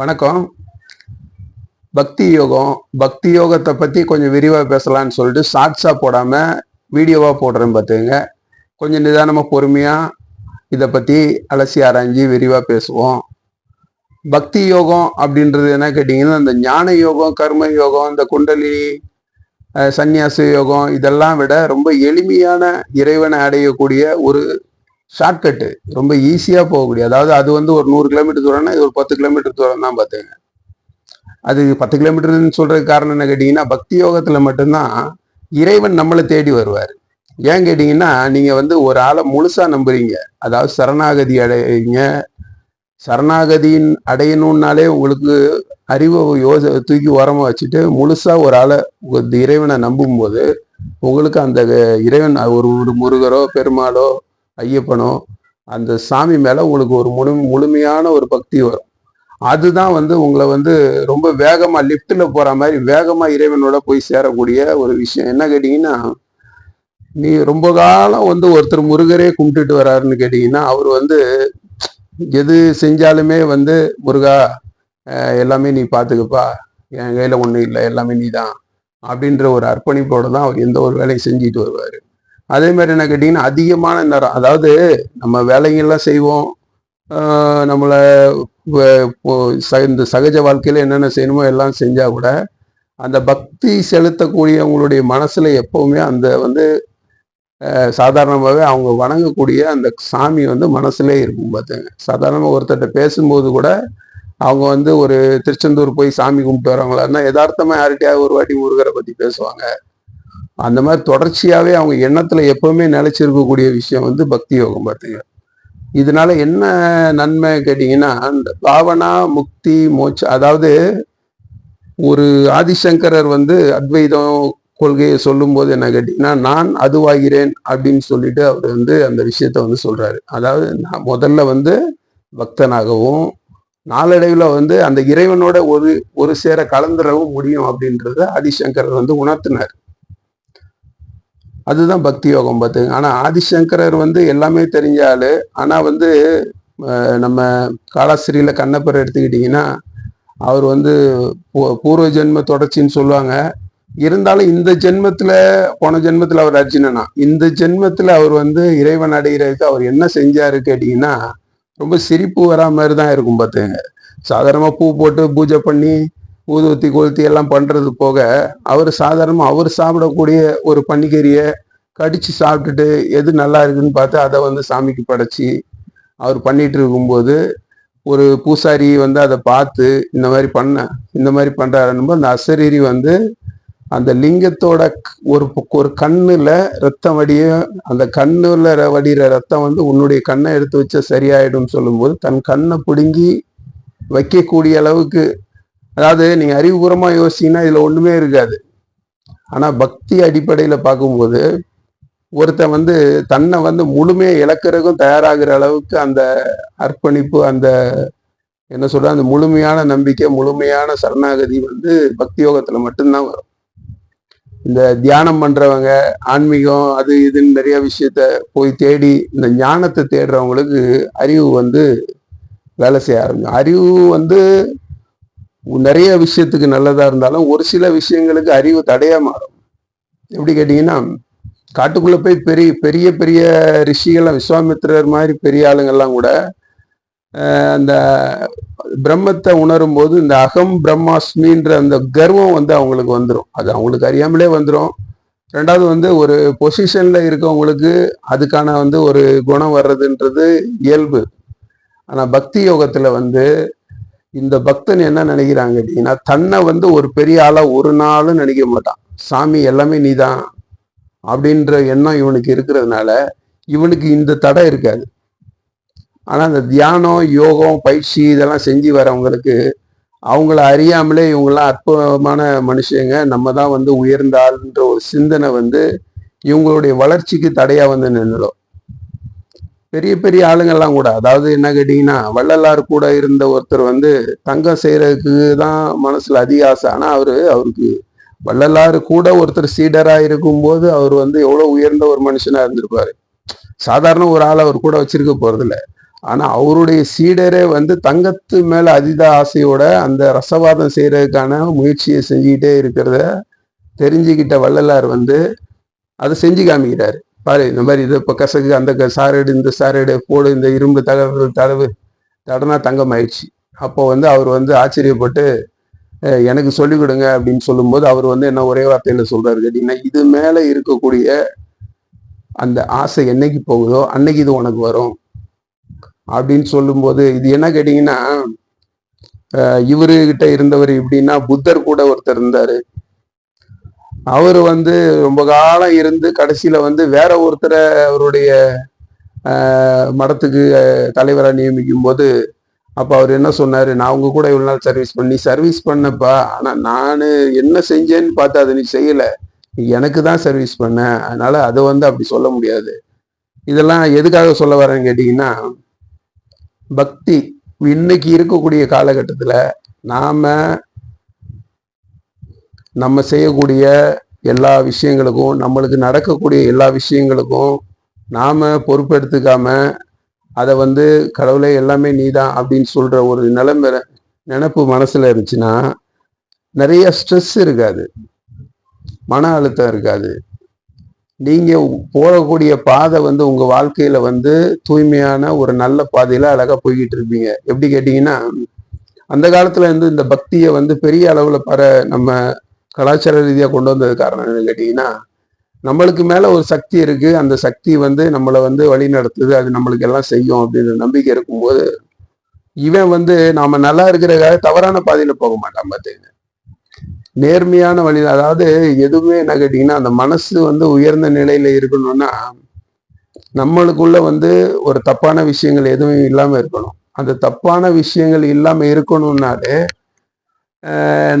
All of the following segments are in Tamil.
வணக்கம். பக்தி யோகம் பக்தி யோகத்தை பற்றி கொஞ்சம் விரிவாக பேசலாம்னு சொல்லிட்டு ஷார்ட்ஸாக போடாமல் வீடியோவாக போடுறேன் பார்த்துங்க கொஞ்சம் நிதானமாக பொறுமையாக இதை பற்றி அலசி ஆராய்ஞ்சு விரிவாக பேசுவோம். பக்தி யோகம் அப்படின்றது என்ன கேட்டிங்கன்னா இந்த ஞான யோகம் கர்ம யோகம் இந்த குண்டலினி சந்நியாச யோகம் இதெல்லாம் விட ரொம்ப எளிமையான இறைவனை அடையக்கூடிய ஒரு ஷார்ட்கட்டு ரொம்ப ஈஸியாக போகக்கூடிய அதாவது அது வந்து ஒரு நூறு கிலோமீட்டர் தூரம்னா இது ஒரு பத்து கிலோமீட்டர் தூரம் தான் பார்த்துங்க அது பத்து கிலோமீட்டர்னு சொல்கிறதுக்கு காரணம் என்ன கேட்டிங்கன்னா பக்தி யோகத்தில் மட்டும்தான் இறைவன் நம்மளை தேடி வருவார். ஏன் கேட்டிங்கன்னா நீங்கள் வந்து ஒரு ஆளை முழுசாக நம்புறீங்க. அதாவது சரணாகதி அடையிங்க சரணாகதியின் அடையணும்னாலே உங்களுக்கு அறிவை யோச தூக்கி உரமாக வச்சுட்டு முழுசாக ஒரு ஆளை இந்த இறைவனை நம்பும்போது உங்களுக்கு அந்த இறைவன் ஒரு ஒரு முருகரோ பெருமாளோ ஐயப்பனோ அந்த சாமி மேலே உங்களுக்கு ஒரு முழு முழுமையான ஒரு பக்தி வரும். அதுதான் வந்து உங்களை வந்து ரொம்ப வேகமாக லிஃப்ட்டில் போகிற மாதிரி வேகமாக இறைவனோட போய் சேரக்கூடிய ஒரு விஷயம். என்ன கேட்டிங்கன்னா நீ ரொம்ப காலம் வந்து ஒருத்தர் முருகரே கும்பிட்டுட்டு வராருன்னு கேட்டிங்கன்னா அவர் வந்து எது செஞ்சாலுமே வந்து முருகா எல்லாமே நீ பார்த்துக்கப்பா என் கையில் ஒன்றும் இல்லை. எல்லாமே நீ தான் அப்படின்ற ஒரு அர்ப்பணிப்போடு தான் அவர் எந்த ஒரு வேலையும் செஞ்சுட்டு வருவார். அதே மாதிரி என்ன கேட்டிங்கன்னா அதிகமான நேரம் அதாவது நம்ம வேலைங்கள்லாம் செய்வோம். நம்மளை இப்போ ச- இந்த சகஜ வாழ்க்கையில் என்னென்ன செய்யணுமோ எல்லாம் செஞ்சால் கூட அந்த பக்தி செலுத்தக்கூடியவங்களுடைய மனசில் எப்போவுமே அந்த வந்து சாதாரணமாகவே அவங்க வணங்கக்கூடிய அந்த சாமி வந்து மனசுலே இருக்கும் பார்த்துங்க சாதாரணமாக ஒருத்தர்கிட்ட பேசும்போது கூட அவங்க வந்து ஒரு திருச்செந்தூர் போய் சாமி கும்பிட்டு வரவங்களான்னா யதார்த்தமாக யார்கிட்டயாவது ஒரு வாட்டி முருகரை பற்றி பேசுவாங்க. அந்த மாதிரி தொடர்ச்சியாகவே அவங்க எண்ணத்தில் எப்பவுமே நிலைச்சிருக்கக்கூடிய விஷயம் வந்து பக்தி யோகம் பார்த்தீங்க இதனால என்ன நன்மை கேட்டிங்கன்னா அந்த பாவனா முக்தி மோட்ச அதாவது ஒரு ஆதிசங்கரர் வந்து அத்வைதம் கொள்கையை சொல்லும்போது என்ன கேட்டிங்கன்னா நான் அதுவாகிறேன் அப்படின்னு சொல்லிட்டு அவர் வந்து அந்த விஷயத்த வந்து சொல்கிறாரு அதாவது நான் முதல்ல வந்து பக்தனாகவும் நாளடைவில் வந்து அந்த இறைவனோட ஒரு ஒரு சேர கலந்துடவும் முடியும் அப்படின்றத ஆதிசங்கரர் வந்து உணர்த்தினார். அதுதான் பக்தி யோகம் பார்த்துங்க ஆனால் ஆதிசங்கரர் வந்து எல்லாமே தெரிஞ்ச ஆள். ஆனால் வந்து நம்ம காலாஸ்திரியில கண்ணப்பர் எடுத்துக்கிட்டிங்கன்னா அவர் வந்து பூ- பூர்வ ஜென்ம தொடர்ச்சின்னு சொல்லுவாங்க. இருந்தாலும் இந்த ஜென்மத்தில் போன ஜென்மத்தில் அவர் அர்ஜுனனா? இந்த ஜென்மத்தில் அவர் வந்து இறைவன் அடைகிறதுக்கு அவர் என்ன செஞ்சாரு கேட்டிங்கன்னா ரொம்ப சிரிப்பு வரா மாதிரி தான் இருக்கும் பார்த்துங்க சாதாரணமாக பூ போட்டு பூஜை பண்ணி ஊதுவத்தி கொளுத்தி எல்லாம் பண்ணுறது போக அவர் சாதாரணமாக அவர் சாப்பிடக்கூடிய ஒரு பன்னிக்கறியை கடித்து சாப்பிட்டுட்டு எது நல்லா இருக்குன்னு பார்த்து அதை வந்து சாமிக்கு படைச்சி அவர் பண்ணிட்டு இருக்கும்போது ஒரு பூசாரி வந்து அதை பார்த்து இந்த மாதிரி பண்ண இந்த மாதிரி பண்ணுறாருன்னு அந்த அசரீரி வந்து அந்த லிங்கத்தோட ஒரு ஒரு கண்ணில் ரத்தம் வடிய அந்த கண்ணில் வடிகிற ரத்தம் வந்து உன்னுடைய கண்ணை எடுத்து வச்சா சரியாயிடும் சொல்லும்போது தன் கண்ணை பிடுங்கி வைக்கக்கூடிய அளவுக்கு அதாவது நீங்கள் அறிவுபூர்வமாக யோசிச்சிங்கன்னா இதில் ஒன்றுமே இருக்காது. ஆனால் பக்தி அடிப்படையில் பார்க்கும்போது ஒருத்தன் வந்து தன்னை வந்து முழுமையை இழக்கிறதுக்கும் தயாராகிற அளவுக்கு அந்த அர்ப்பணிப்பு அந்த என்ன சொல்ற அந்த முழுமையான நம்பிக்கை முழுமையான சரணாகதி வந்து பக்தி யோகத்துல மட்டும்தான் வரும். இந்த தியானம் பண்றவங்க ஆன்மீகம் அது இதுன்னு நிறைய விஷயத்த போய் தேடி இந்த ஞானத்தை தேடுறவங்களுக்கு அறிவு வந்து வேலை செய்ய ஆரம்பிக்கும். அறிவு வந்து நிறைய விஷயத்துக்கு நல்லதா இருந்தாலும் ஒரு சில விஷயங்களுக்கு அறிவு தடையா மாறும். எப்படி கேட்டீங்கன்னா காட்டுக்குள்ள போய் பெரிய பெரிய பெரிய ரிஷிகள்லாம் விஸ்வாமித்திரர் மாதிரி பெரிய ஆளுங்கள்லாம் கூட அந்த பிரம்மத்தை உணரும் போது இந்த அகம் பிரம்மாஸ்மின்ற அந்த கர்வம் வந்து அவங்களுக்கு வந்துடும் அது அவங்களுக்கு அறியாமலே வந்துடும் ரெண்டாவது வந்து ஒரு பொசிஷன்ல இருக்கவங்களுக்கு அதுக்கான வந்து ஒரு குணம் வர்றதுன்றது இயல்பு. ஆனா பக்தி யோகத்துல வந்து இந்த பக்தன் என்ன நினைக்கிறாங்க அப்படின்னா தன்னை வந்து ஒரு பெரிய ஆளா ஒரு நாளும் நினைக்க மாட்டான். சாமி எல்லாமே நீதான் அப்படின்ற எண்ணம் இவனுக்கு இருக்கிறதுனால இவனுக்கு இந்த தடை இருக்காது. ஆனா அந்த தியானம் யோகம் பயிற்சி இதெல்லாம் செஞ்சு வரவங்களுக்கு அவங்கள அறியாமலே இவங்கெல்லாம் அற்புதமான மனுஷங்க. நம்ம தான் வந்து உயர்ந்த ஆளுன்ற ஒரு சிந்தனை வந்து இவங்களுடைய வளர்ச்சிக்கு தடையா வந்து நின்றுடும் பெரிய பெரிய ஆளுங்கள்லாம் கூட. அதாவது என்ன கேட்டிங்கன்னா வள்ளலார் கூட இருந்த ஒருத்தர் வந்து தங்கம் செய்கிறதுக்கு தான் மனசில் அதிக ஆசை. ஆனால் அவர் அவருக்கு வள்ளலார் கூட ஒருத்தர் சீடராக இருக்கும்போது அவர் வந்து எவ்வளோ உயர்ந்த ஒரு மனுஷனாக இருந்திருப்பார். சாதாரண ஒரு ஆள் அவர் கூட வச்சிருக்க போகிறதில்ல ஆனால் அவருடைய சீடரே வந்து தங்கத்து மேலே அதீத ஆசையோட அந்த ரசவாதம் செய்கிறதுக்கான முயற்சியை செஞ்சுக்கிட்டே இருக்கிறத தெரிஞ்சுக்கிட்ட வள்ளலார் வந்து அதை செஞ்சு காமிக்கிறாரு. பாரு இந்த மாதிரி இது இப்போ கசகு அந்த சாரேடு இந்த சாரேடு போடு இந்த இரும்பு தகவு தடவு தடனா தங்கம் ஆயிடுச்சு அப்போ வந்து அவர் வந்து ஆச்சரியப்பட்டு எனக்கு சொல்லிக் கொடுங்க அப்படின்னு சொல்லும்போது அவர் வந்து என்ன ஒரே வார்த்தையில சொல்றாரு கேட்டீங்கன்னா இது மேல இருக்கக்கூடிய அந்த ஆசை என்னைக்கு போகுதோ அன்னைக்கு இது உனக்கு வரும். அப்படின்னு சொல்லும்போது இது என்ன கேட்டீங்கன்னா அஹ், இவருகிட்ட இருந்தவர் எப்படின்னா புத்தர் கூட ஒருத்தர் இருந்தாரு. அவர் வந்து ரொம்ப காலம் இருந்து கடைசியில் வந்து வேற ஒருத்தரை அவருடைய மடத்துக்கு தலைவராக நியமிக்கும் போது அப்போ அவர் என்ன சொன்னார்? நான் உங்க கூட இவ்வளோ நாள் சர்வீஸ் பண்ணி சர்வீஸ் பண்ணப்பா. ஆனால் நான் என்ன செஞ்சேன்னு பார்த்து அதை நீ செய்யலை. எனக்கு தான் சர்வீஸ் பண்ண. அதனால அதை வந்து அப்படி சொல்ல முடியாது. இதெல்லாம் எதுக்காக சொல்ல வரேன்னு கேட்டிங்கன்னா பக்தி இன்னைக்கு இருக்கக்கூடிய காலகட்டத்தில் நாம் நம்ம செய்யக்கூடிய எல்லா விஷயங்களுக்கும் நம்மளுக்கு நடக்கக்கூடிய எல்லா விஷயங்களுக்கும் நாம் பொறுப்பெடுத்துக்காம அதை வந்து கடவுளே எல்லாமே நீதான் அப்படின்னு சொல்கிற ஒரு நிலைமை நினப்பு மனசில் இருந்துச்சுன்னா நிறைய ஸ்ட்ரெஸ் இருக்காது. மன அழுத்தம் இருக்காது. நீங்கள் போகக்கூடிய பாதை வந்து உங்கள் வாழ்க்கையில் வந்து தூய்மையான ஒரு நல்ல பாதையில் அழகாக போய்கிட்டு இருப்பீங்க. எப்படி கேட்டிங்கன்னா அந்த காலத்தில் இருந்து இந்த பக்தியை வந்து பெரிய அளவில் பர நம்ம கலாச்சார ரீதியாக கொண்டு வந்தது காரணம் என்னன்னு கேட்டீங்கன்னா நம்மளுக்கு மேலே ஒரு சக்தி இருக்கு. அந்த சக்தி வந்து நம்மளை வந்து வழி நடத்துது. அது நம்மளுக்கு எல்லாம் செய்யும் அப்படின்ற நம்பிக்கை இருக்கும்போது இவன் வந்து நாம நல்லா இருக்கிறக்காக தவறான பாதையில போக மாட்டான் பார்த்தீங்க நேர்மையான வழியில் அதாவது எதுவுமே என்ன கேட்டீங்கன்னா அந்த மனசு வந்து உயர்ந்த நிலையில இருக்கணும்னா நம்மளுக்குள்ள வந்து ஒரு தப்பான விஷயங்கள் எதுவும் இல்லாம இருக்கணும். அந்த தப்பான விஷயங்கள் இல்லாம இருக்கணும்னாலே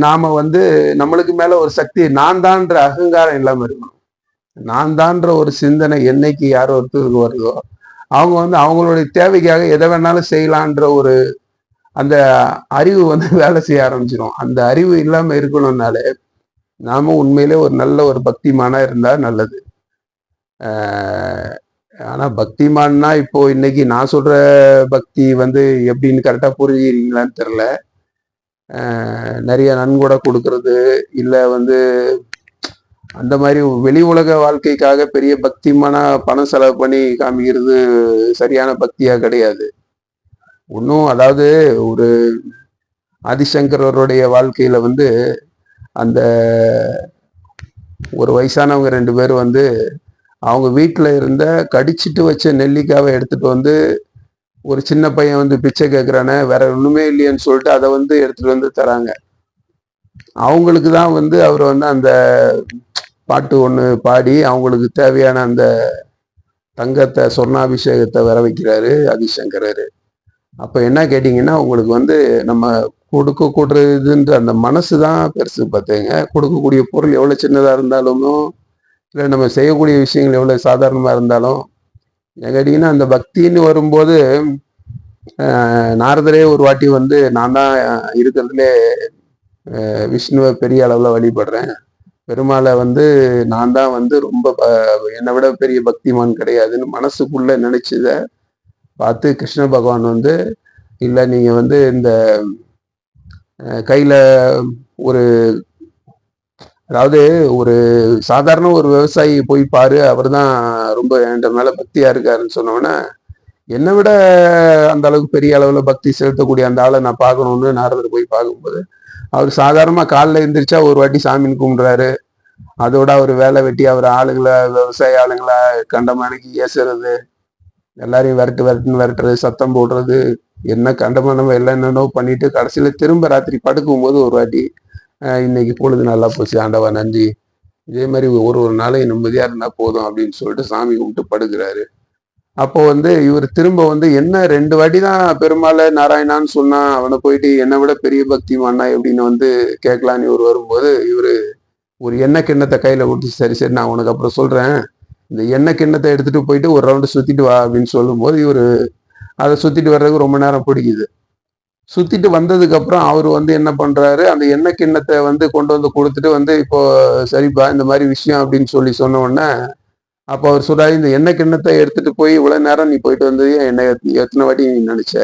நாம வந்து நம்மளுக்கு மேல ஒரு சக்தி நான் தான்ற அகங்காரம் இல்லாம இருக்கணும். நான் தான்ற ஒரு சிந்தனை என்னைக்கு யார் ஒருத்தருக்கு வருதோ அவங்க வந்து அவங்களுடைய தேவைக்காக எதை வேணாலும் செய்யலான்ற ஒரு அந்த அறிவு வந்து வேலை செய்ய ஆரம்பிச்சிடும் அந்த அறிவு இல்லாம இருக்கணும்னாலே நாம உண்மையிலே ஒரு நல்ல ஒரு பக்திமானா இருந்தா நல்லது. ஆனால் ஆனா பக்திமான்னா இப்போ இன்னைக்கு நான் சொல்ற பக்தி வந்து எப்படின்னு கரெக்டா புரிஞ்சுக்கிறீங்களான்னு தெரியல. நிறைய நன்கொடை கொடுக்கறது இல்லை வந்து அந்த மாதிரி வெளி உலக வாழ்க்கைக்காக பெரிய பக்திமான பணம் செலவு பண்ணி காமிக்கிறது சரியான பக்தியாக கிடையாது. ஒன்றும் அதாவது ஒரு ஆதிசங்கரருடைய வாழ்க்கையில் வந்து அந்த ஒரு வயசானவங்க ரெண்டு பேர் வந்து அவங்க வீட்டில் இருந்த கடிச்சிட்டு வச்ச நெல்லிக்காவை எடுத்துகிட்டு வந்து ஒரு சின்ன பையன் வந்து பிச்சை கேட்குறானே வேற ஒண்ணுமே இல்லையேன்னு சொல்லிட்டு அதை வந்து எடுத்துட்டு வந்து தராங்க. அவங்களுக்கு தான் வந்து அவர் வந்து அந்த பாட்டு ஒன்று பாடி அவங்களுக்கு தேவையான அந்த தங்கத்தை சொர்ணாபிஷேகத்தை வர வைக்கிறாரு ஆதிசங்கரர். அப்ப என்ன கேட்டீங்கன்னா உங்களுக்கு வந்து நம்ம கொடுக்கக்கூடியதுன்ற அந்த மனசு தான் பெருசு பார்த்துங்க கொடுக்கக்கூடிய பொருள் எவ்வளவு சின்னதா இருந்தாலும் இல்லை நம்ம செய்யக்கூடிய விஷயங்கள் எவ்வளவு சாதாரணமா இருந்தாலும் ஏன் கேட்டீங்கன்னா அந்த பக்தின்னு வரும்போது நாரதரே ஒரு வாட்டி வந்து நான் தான் இருக்கிறதுலே விஷ்ணுவை பெரிய அளவில் வழிபடுறேன். பெருமாளை வந்து நான் தான் வந்து ரொம்ப என்னை விட பெரிய பக்திமான் கிடையாதுன்னு மனசுக்குள்ள நினைச்சத பார்த்து கிருஷ்ண பகவான் வந்து இல்லை நீங்கள் வந்து இந்த கையில் ஒரு அதாவது ஒரு சாதாரண ஒரு விவசாயி போய் பாரு அவர் தான் ரொம்ப என்கிட்ட மேல பக்தியா இருக்காருன்னு சொன்னோன்னே என்னை விட அந்த அளவுக்கு பெரிய அளவுல பக்தி செலுத்தக்கூடிய அந்த ஆளை நான் பார்க்கணும்னு நாரதர் போய் பார்க்கும்போது அவர் சாதாரணமா காலில் எந்திரிச்சா ஒரு வாட்டி சாமின்னு கும்பிடுறாரு. அதோட அவர் வேலை வெட்டி அவர் ஆளுங்களை விவசாய ஆளுங்களை கண்டமானைக்கு ஏசுறது. எல்லாரையும் விரட்டு விரட்டுன்னு விரட்டுறது சத்தம் போடுறது. என்ன கண்டமானம் எல்லாம் என்னென்னோ பண்ணிட்டு கடைசியில திரும்ப ராத்திரி படுக்கும்போது ஒரு வாட்டி இன்னைக்கு பொழுது நல்லா போச்சு. ஆண்டவா நன்றி. இதே மாதிரி ஒரு ஒரு நாளையும் நிம்மதியா இருந்தா போதும் அப்படின்னு சொல்லிட்டு சாமி கும்பிட்டு படுக்கிறாரு. அப்போ வந்து இவர் திரும்ப வந்து என்ன ரெண்டு வாட்டி தான் பெருமாளை நாராயணான்னு சொன்னா அவனை போயிட்டு என்னை விட பெரிய பக்தி மானா எப்படின்னு வந்து கேட்கலான்னு இவர் வரும்போது இவர் ஒரு எண்ணெய் கிண்ணத்தை கையில கொடுத்து சரி சரி நான் உனக்கு அப்புறம் சொல்றேன். இந்த எண்ணெய் கிண்ணத்தை எடுத்துட்டு போயிட்டு ஒரு ரவுண்டு சுத்திட்டு வா அப்படின்னு சொல்லும்போது இவரு அதை சுத்திட்டு வர்றதுக்கு ரொம்ப நேரம் பிடிக்குது. சுத்திட்டு வந்ததுக்கு அப்புறம் அவர் வந்து என்ன பண்றாரு? அந்த எண்ணெய் கிண்ணத்தை வந்து கொண்டு வந்து கொடுத்துட்டு வந்து இப்போ சரிப்பா இந்த மாதிரி விஷயம் அப்படின்னு சொல்லி சொன்ன உடனே அப்போ அவர் சொல்றாரு இந்த எண்ணெய் கிண்ணத்தை எடுத்துட்டு போய் இவ்வளவு நேரம் நீ போயிட்டு வந்தது என்ன எத்தனை வாட்டி நீ நினைச்ச?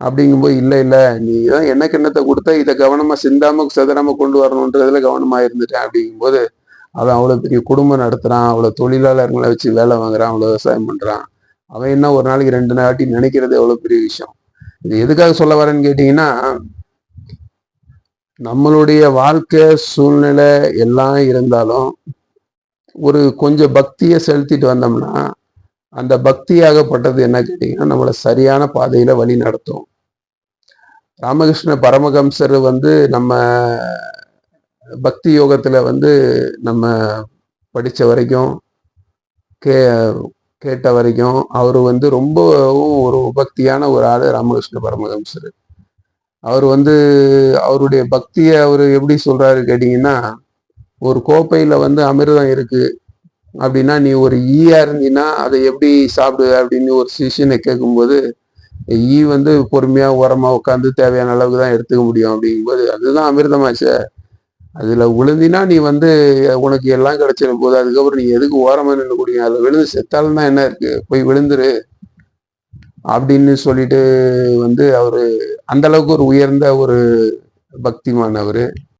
அப்படிங்கும்போது இல்லை இல்லை நீ தான் எண்ணெய் கிண்ணத்தை கொடுத்தா இதை கவனமா சிந்தாம சிதறாம கொண்டு வரணுன்றதுல கவனமா இருந்துட்டேன். அப்படிங்கும்போது அவன் அவ்வளோ பெரிய குடும்பம் நடத்துறான் அவ்வளோ தொழிலாளர்களை வச்சு வேலை வாங்குறான் அவ்வளோ விவசாயம் பண்றான். அவன் என்ன ஒரு நாளைக்கு ரெண்டு நாட்டி நினைக்கிறது எவ்வளோ பெரிய விஷயம்? இது எதுக்காக சொல்ல வரேன்னு கேட்டீங்கன்னா நம்மளுடைய வாழ்க்கை சூழ்நிலை எல்லாம் இருந்தாலும் ஒரு கொஞ்சம் பக்தியை செலுத்திட்டு வந்தோம்னா அந்த பக்தியாகப்பட்டது என்ன கேட்டீங்கன்னா நம்மளை சரியான பாதையில வழி நடத்தும். ராமகிருஷ்ண பரமஹம்சர் வந்து நம்ம பக்தி யோகத்துல வந்து நம்ம படிச்ச வரைக்கும் கே கேட்ட வரைக்கும் அவர் வந்து ரொம்பவும் ஒரு பக்தியான ஒரு ஆளு ராமகிருஷ்ண பரமஹம்சர். அவர் வந்து அவருடைய பக்தியை அவர் எப்படி சொல்றாரு கேட்டீங்கன்னா ஒரு கோப்பையில் வந்து அமிர்தம் இருக்கு அப்படின்னா நீ ஒரு ஈயா இருந்தீங்கன்னா அதை எப்படி சாப்பிடு அப்படின்னு ஒரு சிஷியனை கேட்கும்போது ஈ வந்து பொறுமையாக உரமாக உட்காந்து தேவையான அளவுக்கு தான் எடுத்துக்க முடியும் அப்படிங்கும்போது அதுதான் அமிர்தமாச்சே அதுல விழுந்தினா நீ வந்து உனக்கு எல்லாம் கிடைச்சிடும் போது அதுக்கப்புறம் நீ எதுக்கு ஓரமா நின்று கூடிய அதுல விழுந்து செத்தாலும் தான் என்ன இருக்கு? போய் விழுந்துரு. அப்படின்னு சொல்லிட்டு வந்து அவரு அந்த அளவுக்கு ஒரு உயர்ந்த ஒரு பக்திமானவர்